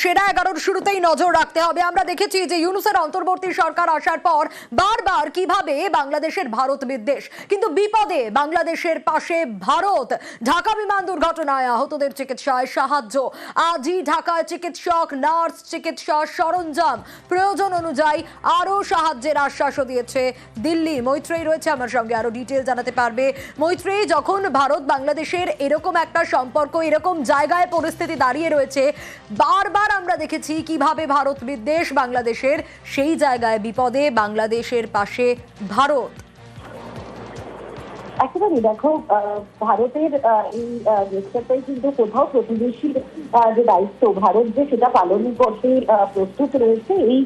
সেরা এগারোর শুরুতেই নজর রাখতে হবে। আমরা দেখেছি যে ইউনুসের অন্তর্বর্তী সরকার আসার পর বারবার কীভাবে বাংলাদেশের ভারত বিদ্বেষ, কিন্তু বিপদে বাংলাদেশের পাশে ভারত। ঢাকা বিমান দুর্ঘটনায় আহতদের চিকিৎসায় সাহায্য। আজই ঢাকায় চিকিৎসক, নার্স চিকিৎসা সরঞ্জাম প্রয়োজন অনুযায়ী আরও সাহায্যের আশ্বাসও দিয়েছে দিল্লি। মৈত্রেয়ী রয়েছে আমার সঙ্গে আরও ডিটেল জানাতে পারবে। মৈত্রেয়ী, যখন ভারত বাংলাদেশের এরকম একটা সম্পর্ক, এরকম জায়গায় পরিস্থিতি দাঁড়িয়ে রয়েছে, বারবার আমরা দেখেছি কীভাবে ভারত বিদ্বেষ বাংলাদেশের সেই জায়গায় বিপদে বাংলাদেশের পাশে ভারত। একেবারে দেখো ভারতের এই গেস্টারটাই কিন্তু কোথাও প্রতিবেশীর যে দায়িত্ব ভারত যে সেটা পালন করতে প্রস্তুত রয়েছে এই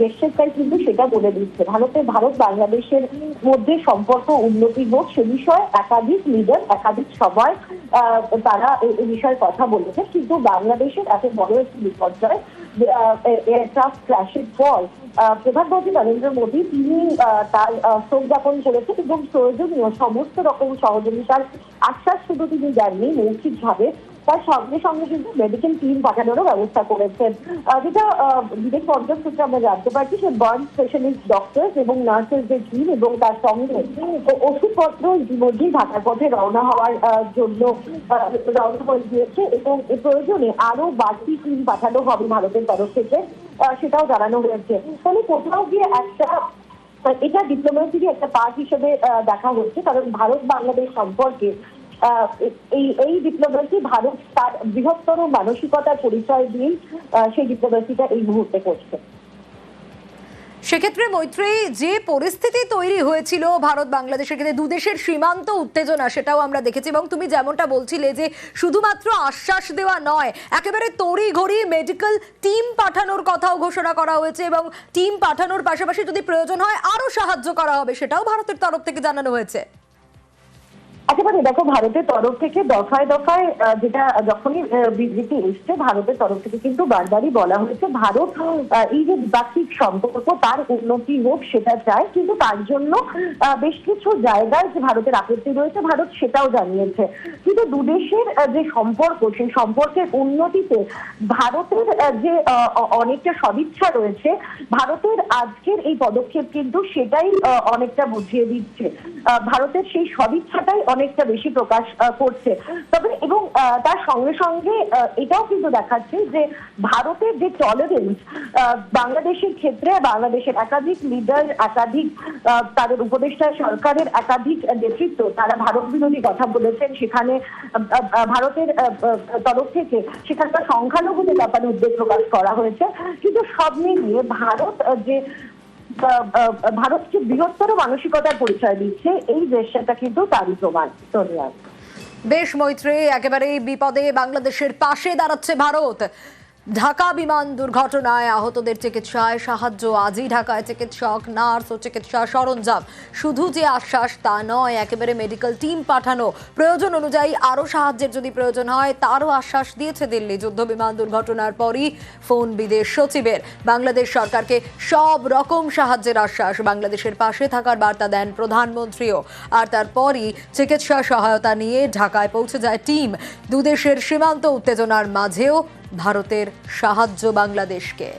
গেস্টারটাই কিন্তু সেটা বলে দিচ্ছে। ভারতের ভারত বাংলাদেশের মধ্যে সম্পর্ক উন্নতি হোক সে বিষয়ে একাধিক লিডার একাধিক আহ, তারা এ এ বিষয়ে কথা বলেছে। কিন্তু বাংলাদেশের এত বড় একটি বিপর্যয় এয়ারক্রাফট ক্র্যাশের পর প্রধানমন্ত্রী নরেন্দ্র মোদী তিনি তার শোক জ্ঞাপন করেছেন। এবং প্রয়োজনীয় সমস্ত রকম সহযোগিতার আশ্বাস শুধু তিনি দেননি, মৌখিকভাবে তার সঙ্গে সঙ্গে কিন্তু মেডিকেল টিম পাঠানোরও ব্যবস্থা করেছেন। যেটা বিদেশ পর্যটন সূত্রে আমরা জানতে পারছি সে বার্ন স্পেশালিস্ট ডক্টর এবং নার্সের যে টিম এবং তার সঙ্গে ওষুধপত্র ইতিমধ্যেই ঢাকার পথে রওনা হওয়ার জন্য রওনা করে দিয়েছে এবং প্রয়োজনে আরও বাড়তি টিম পাঠানো হবে ভারতের তরফ থেকে সেটাও জানানো হয়েছে। ফলে কোথাও গিয়ে একটা এটা ডিপ্লোমেসির একটা পার্ট হিসেবে দেখা হচ্ছে। কারণ ভারত বাংলাদেশ সম্পর্কে এই এই ডিপ্লোমেসি ভারত তার বৃহত্তর মানসিকতার পরিচয় দিয়ে সেই ডিপ্লোমেসিটা এই মুহূর্তে করছে। সেক্ষেত্রে মৈত্রী যে পরিস্থিতি তৈরি হয়েছিল ভারত বাংলাদেশের ক্ষেত্রে দুদেশের সীমান্ত উত্তেজনা সেটাও আমরা দেখেছি এবং তুমি যেমনটা বলছিলে যে শুধুমাত্র আশ্বাস দেওয়া নয়, একেবারে তড়ি ঘড়ি মেডিকেল টিম পাঠানোর কথাও ঘোষণা করা হয়েছে এবং টিম পাঠানোর পাশাপাশি যদি প্রয়োজন হয় আরও সাহায্য করা হবে সেটাও ভারতের তরফ থেকে জানানো হয়েছে। একেবারে দেখো, ভারতের তরফ থেকে দফায় দফায় যেটা যখনই বিবৃতি এসছে, ভারতের তরফ থেকে কিন্তু বারবারই বলা হয়েছে, ভারত এই যে দ্বিপাক্ষিক সম্পর্ক, তার উন্নতি হোক, সেটা চায় কিন্তু তার জন্য বেশ কিছু জায়গায় যে ভারতের আপত্তি রয়েছে, ভারত সেটাও জানিয়েছে। কিন্তু দুদেশের যে সম্পর্ক, সেই সম্পর্কের উন্নতিতে ভারতের যে অনেকটা সদিচ্ছা রয়েছে, ভারতের আজকের এই পদক্ষেপ কিন্তু সেটাই অনেকটা বুঝিয়ে দিচ্ছে। ভারতের সেই সদিচ্ছাটাই অনেকটা বেশি প্রকাশ করছে। তবে এবং তার সঙ্গে সঙ্গে এটাও কিন্তু দেখাচ্ছে যে ভারতের যে টলারেন্স বাংলাদেশের ক্ষেত্রে বাংলাদেশের একাধিক লিডার একাধিক তাদের উপদেষ্টা, সরকারের একাধিক নেতৃত্ব, তারা ভারত বিরোধী কথা বলেছেন। সেখানে ভারতের তরফ থেকে সেখানকার সংখ্যালঘুদের ব্যাপারে উদ্বেগ প্রকাশ করা হয়েছে। কিন্তু সব মিলিয়ে ভারত যে ভারতকে বৃহত্তর মানসিকতার পরিচয় দিচ্ছে? এই দেশটা কিন্তু তারই প্রমাণ। সোনিয়া বেশ মৈত্রী, একেবারেই বিপদে বাংলাদেশের পাশে দাঁড়াচ্ছে ভারত। ঢাকা বিমান দুর্ঘটনায় আহতদের চিকিৎসায় সাহায্য। আজই ঢাকায় চিকিৎসক, নার্স ও চিকিৎসা সরঞ্জাম। শুধু যে আশ্বাস তা নয়, একেবারে মেডিকেল টিম পাঠানো। প্রয়োজন অনুযায়ী আরও সাহায্যের যদি প্রয়োজন হয়, তারও আশ্বাস দিয়েছে দিল্লি। যুদ্ধ বিমান দুর্ঘটনার পরই ফোন বিদেশ সচিবের। বাংলাদেশ সরকারকে সব রকম সাহায্যের আশ্বাস। বাংলাদেশের পাশে থাকার বার্তা দেন প্রধানমন্ত্রীও। আর তারপরই চিকিৎসা সহায়তা নিয়ে ঢাকায় পৌঁছে যায় টিম। দুদেশের সীমান্ত উত্তেজনার মাঝেও ভারতের সাহায্য বাংলাদেশকে।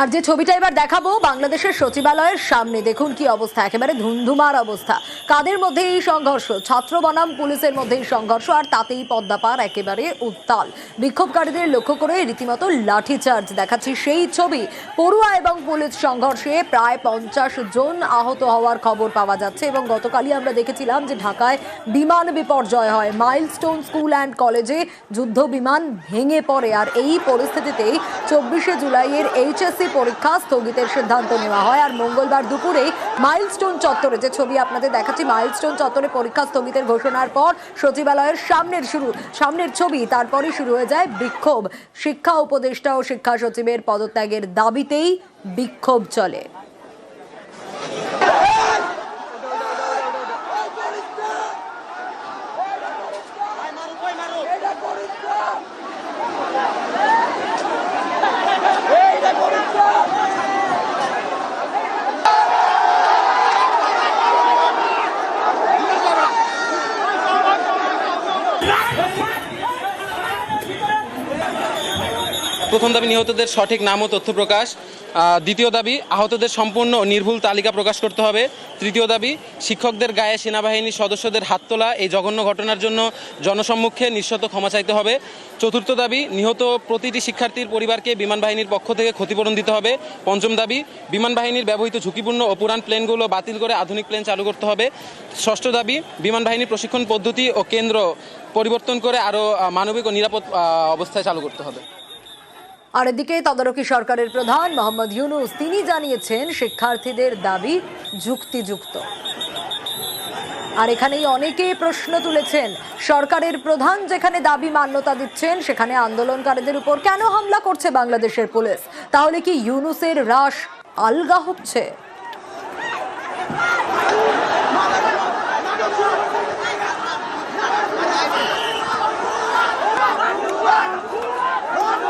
আর যে ছবিটা এবার দেখাবো, বাংলাদেশের সচিবালয়ের সামনে। দেখুন কি অবস্থা, একেবারে ধুমধুমার অবস্থা। কাদের মধ্যে এই সংঘর্ষ? ছাত্র বনাম পুলিশের মধ্যে সংঘর্ষ, আর তাতেই পদ্মাপার একেবারে উত্তাল। বিক্ষোভকারীদের লক্ষ্য করে রীতিমতো লাঠিচার্জ দেখাচ্ছি সেই ছবি। পড়ুয়া এবং পুলিশ সংঘর্ষে প্রায় পঞ্চাশ জন আহত হওয়ার খবর পাওয়া যাচ্ছে, এবং গতকালই আমরা দেখেছিলাম যে ঢাকায় বিমান বিপর্যয় হয়। মাইলস্টোন স্কুল অ্যান্ড কলেজে যুদ্ধ বিমান ভেঙে পড়ে, আর এই পরিস্থিতিতেই চব্বিশে জুলাইয়ের এইচএসসি পরীক্ষা স্থগিতের সিদ্ধান্ত নেওয়া হয়। আর মঙ্গলবার দুপুরে মাইলস্টোন চত্বরে যে ছবি আপনাদের দেখাচ্ছি, মাইলস্টোন চত্বরে পরীক্ষা স্থগিতের ঘোষণার পর সচিবালয়ের সামনের শুরু, সামনের ছবি, তারপরই শুরু হয়ে যায় বিক্ষোভ। শিক্ষা উপদেষ্টা ও শিক্ষা সচিবের পদত্যাগের দাবিতেই বিক্ষোভ চলে। প্রথম দাবি, নিহতদের সঠিক নাম ও তথ্য প্রকাশ। দ্বিতীয় দাবি, আহতদের সম্পূর্ণ নির্ভুল তালিকা প্রকাশ করতে হবে। তৃতীয় দাবি, শিক্ষকদের গায়ে সেনাবাহিনীর সদস্যদের হাত তোলা, এই জঘন্য ঘটনার জন্য জনসম্মুখে নিঃশত ক্ষমা চাইতে হবে। চতুর্থ দাবি, নিহত প্রতিটি শিক্ষার্থীর পরিবারকে বিমান বাহিনীর পক্ষ থেকে ক্ষতিপূরণ দিতে হবে। পঞ্চম দাবি, বিমান বাহিনীর ব্যবহৃত ঝুঁকিপূর্ণ ও পুরান প্লেনগুলো বাতিল করে আধুনিক প্লেন চালু করতে হবে। ষষ্ঠ দাবি, বিমান বাহিনীর প্রশিক্ষণ পদ্ধতি ও কেন্দ্র পরিবর্তন করে আরও মানবিক ও নিরাপদ অবস্থায় চালু করতে হবে। আর এদিকে তদারকি সরকারের প্রধান মোহাম্মদ ইউনুস, তিনি জানিয়েছেন শিক্ষার্থীদের দাবি যুক্তিযুক্ত। আর এখানেই অনেকেই প্রশ্ন তুলেছেন, সরকারের প্রধান যেখানে দাবি মান্যতা দিচ্ছেন, সেখানে আন্দোলনকারীদের উপর কেন হামলা করছে বাংলাদেশের পুলিশ? তাহলে কি ইউনুসের হ্রাস আলগা হচ্ছে?